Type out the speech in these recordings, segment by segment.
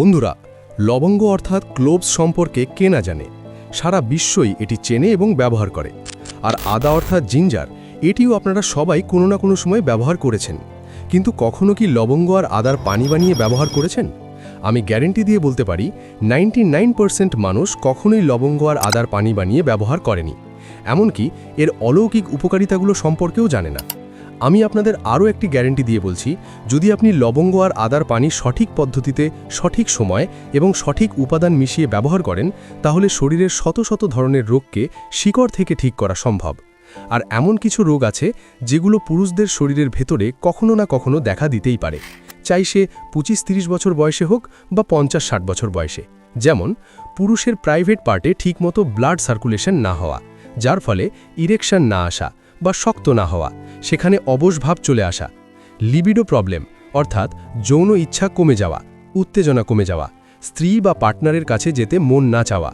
বন্ধুরা, লবঙ্গ অর্থাৎ ক্লোভস সম্পর্কে কে না জানে, সারা বিশ্বই এটি চেনে এবং ব্যবহার করে। আর আদা অর্থাৎ জিঞ্জার, এটিও আপনারা সবাই কোনো না কোনো সময় ব্যবহার করেছেন। কিন্তু কখনো কি লবঙ্গ আর আদার পানি বানিয়ে ব্যবহার করেছেন? আমি গ্যারেন্টি দিয়ে বলতে পারি, নাইনটি মানুষ কখনোই লবঙ্গ আর আদার পানি বানিয়ে ব্যবহার করেনি। এমনকি এর অলৌকিক উপকারিতাগুলো সম্পর্কেও জানে না। আমি আপনাদের আরও একটি গ্যারেন্টি দিয়ে বলছি, যদি আপনি লবঙ্গ আর আদার পানি সঠিক পদ্ধতিতে, সঠিক সময় এবং সঠিক উপাদান মিশিয়ে ব্যবহার করেন, তাহলে শরীরের শত শত ধরনের রোগকে শিকড় থেকে ঠিক করা সম্ভব। আর এমন কিছু রোগ আছে, যেগুলো পুরুষদের শরীরের ভেতরে কখনো না কখনো দেখা দিতেই পারে। চাই সে পঁচিশ তিরিশ বছর বয়সে হোক বা পঞ্চাশ ষাট বছর বয়সে। যেমন, পুরুষের প্রাইভেট পার্টে ঠিকমতো ব্লাড সার্কুলেশন না হওয়া, যার ফলে ইরেকশন না আসা বা শক্ত না হওয়া, সেখানে অবশ ভাব চলে আসা, লিবিডো প্রবলেম, অর্থাৎ যৌন ইচ্ছা কমে যাওয়া, উত্তেজনা কমে যাওয়া, স্ত্রী বা পার্টনারের কাছে যেতে মন না চাওয়া,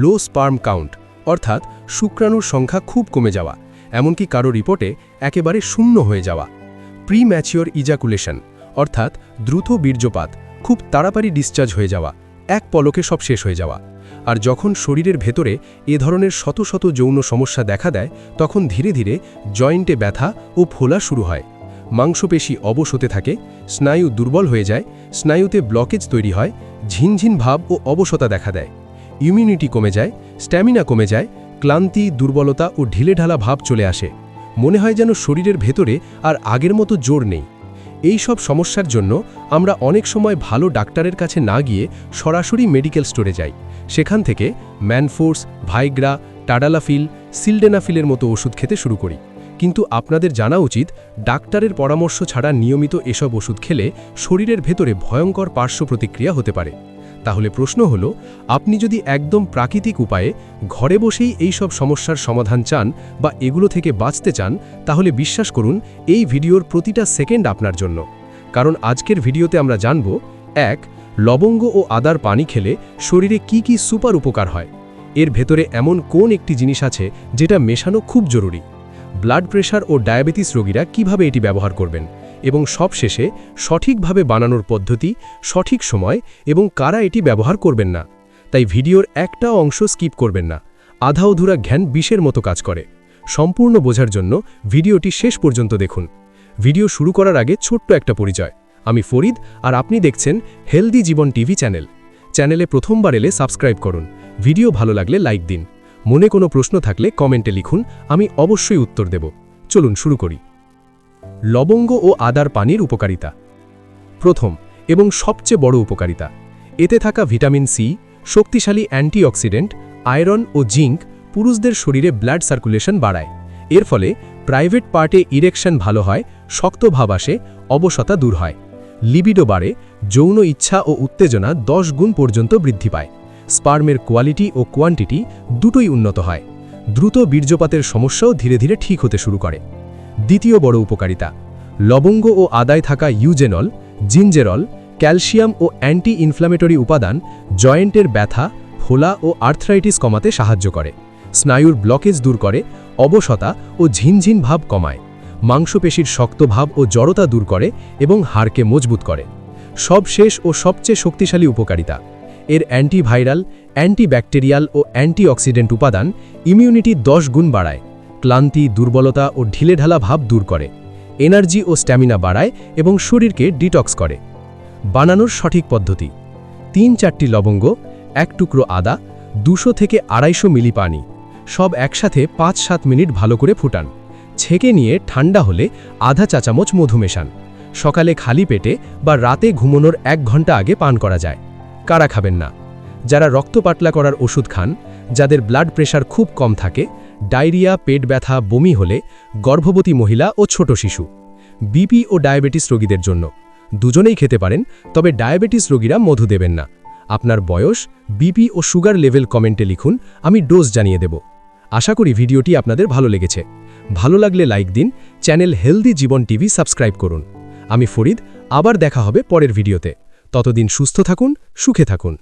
লো স্পার্ম কাউন্ট, অর্থাৎ শুক্রাণুর সংখ্যা খুব কমে যাওয়া, এমনকি কারও রিপোর্টে একেবারে শূন্য হয়ে যাওয়া প্রি ম্যাচিওর ইজাকুলেশন, অর্থাৎ দ্রুত বীর্যপাত, খুব তাড়াতাড়ি ডিসচার্জ হয়ে যাওয়া এক পলকে সব শেষ হয়ে যাওয়া। আর যখন শরীরের ভেতরে এ ধরনের শত শত যৌন সমস্যা দেখা দেয়, তখন ধীরে ধীরে জয়েন্টে ব্যথা ও ফোলা শুরু হয়। মাংসপেশি অবশ হতে থাকে, স্নায়ু দুর্বল হয়ে যায়, স্নায়ুতে ব্লকেজ তৈরি হয়, ঝিনঝিন ভাব ও অবসতা দেখা দেয়। ইমিউনিটি কমে যায়, স্ট্যামিনা কমে যায়, ক্লান্তি, দুর্বলতা ও ঢিলেঢালা ভাব চলে আসে। মনে হয় যেন শরীরের ভেতরে আর আগের মতো জোর নেই। এই সব সমস্যার জন্য আমরা অনেক সময় ভালো ডাক্তারের কাছে না গিয়ে সরাসরি মেডিকেল স্টোরে যাই। সেখান থেকে ম্যানফোর্স, ভাইগ্রা, টাডালাফিল, সিলডেনাফিলের মতো ওষুধ খেতে শুরু করি। কিন্তু আপনাদের জানা উচিত, ডাক্তারের পরামর্শ ছাড়া নিয়মিত এসব ওষুধ খেলে শরীরের ভেতরে ভয়ঙ্কর পার্শ্ব প্রতিক্রিয়া হতে পারে। তাহলে প্রশ্ন হল, আপনি যদি একদম প্রাকৃতিক উপায়ে ঘরে বসেই এই সব সমস্যার সমাধান চান বা এগুলো থেকে বাঁচতে চান, তাহলে বিশ্বাস করুন, এই ভিডিওর প্রতিটা সেকেন্ড আপনার জন্য। কারণ আজকের ভিডিওতে আমরা জানব, এক, লবঙ্গ ও আদার পানি খেলে শরীরে কি কি সুপার উপকার হয়। এর ভেতরে এমন কোন একটি জিনিস আছে যেটা মেশানো খুব জরুরি? ব্লাড প্রেশার ও ডায়াবেটিস রোগীরা কীভাবে এটি ব্যবহার করবেন? এবং সবশেষে সঠিকভাবে বানানোর পদ্ধতি, সঠিক সময় এবং কারা এটি ব্যবহার করবেন না। তাই ভিডিওর একটা অংশ স্কিপ করবেন না। আধা অধুরা জ্ঞান বিষের মতো কাজ করে। সম্পূর্ণ বোঝার জন্য ভিডিওটি শেষ পর্যন্ত দেখুন। ভিডিও শুরু করার আগে ছোট্ট একটা পরিচয়। আমি ফরিদ আর আপনি দেখছেন হেলদি জীবন টিভি চ্যানেল। চ্যানেলে প্রথমবার এলে সাবস্ক্রাইব করুন। ভিডিও ভালো লাগলে লাইক দিন। মনে কোনো প্রশ্ন থাকলে কমেন্টে লিখুন। আমি অবশ্যই উত্তর দেব। চলুন শুরু করি। লবঙ্গ ও আদার পানির উপকারিতা। প্রথম, এবং সবচেয়ে বড় উপকারিতা, এতে থাকা ভিটামিন সি, শক্তিশালী অ্যান্টিঅক্সিডেন্ট, আয়রন ও জিঙ্ক পুরুষদের শরীরে ব্লাড সার্কুলেশন বাড়ায়। এর ফলে প্রাইভেট পার্টে ইরেকশন ভালো হয়, শক্ত ভাব আসে, অবসতা দূর হয়। লিবিডো বাড়ে, যৌন ইচ্ছা ও উত্তেজনা দশ গুণ পর্যন্ত বৃদ্ধি পায়। স্পার্মের কোয়ালিটি ও কোয়ান্টিটি দুটোই উন্নত হয়। দ্রুত বীর্যপাতের সমস্যাও ধীরে ধীরে ঠিক হতে শুরু করে। দ্বিতীয় বড় উপকারিতা। লবঙ্গ ও আদায় থাকা ইউজেনল জিঞ্জেরল ক্যালসিয়াম ও অ্যান্টি ইনফ্লামেটরি উপাদান জয়েন্টের ব্যথা, ফোলা ও আর্থ্রাইটিস কমাতে সাহায্য করে। স্নায়ুর ব্লকেজ দূর করে, অবসতা ও ঝিনঝিন ভাব কমায়। মাংসপেশির শক্ত ভাব ও জড়তা দূর করে এবং হাড়কে মজবুত করে। সবশেষ ও সবচেয়ে শক্তিশালী উপকারিতা। এর অ্যান্টিভাইরাল, অ্যান্টিব্যাকটেরিয়াল ও অ্যান্টিঅক্সিডেন্ট উপাদান ইমিউনিটি দশ গুণ বাড়ায়। ক্লান্তি, দুর্বলতা ও ঢিলেঢালা ভাব দূর করে, এনার্জি ও স্ট্যামিনা বাড়ায় এবং শরীরকে ডিটক্স করে। বানানোর সঠিক পদ্ধতি, তিন চারটি লবঙ্গ, এক টুকরো আদা, দুশো থেকে আড়াইশো মিলি পানি সব একসাথে পাঁচ সাত মিনিট ভালো করে ফুটান। ছেঁকে নিয়ে ঠান্ডা হলে আধা চা চামচ মধু মেশান। সকালে খালি পেটে বা রাতে ঘুমানোর এক ঘণ্টা আগে পান করা যায়। কারা খাবেন না? যারা রক্ত পাতলা করার ওষুধ খান যাদের ব্লাড প্রেশার খুব কম থাকে, ডায়রিয়া, পেট ব্যথা, বমি হলে গর্ভবতী মহিলা ও ছোট শিশু। বিপি ও ডায়াবেটিস রোগীদের জন্য। দুজনেই খেতে পারেন, তবে ডায়াবেটিস রোগীরা মধু দেবেন না। আপনার বয়স বিপি ও সুগার লেভেল কমেন্টে লিখুন, আমি ডোজ জানিয়ে দেব। আশা করি ভিডিওটি আপনাদের ভালো লেগেছে। ভালো লাগলে লাইক দিন চ্যানেল হেলদি জীবন টিভি সাবস্ক্রাইব করুন। আমি ফরিদ, আবার দেখা হবে পরের ভিডিওতে। ততদিন সুস্থ থাকুন, সুখে থাকুন।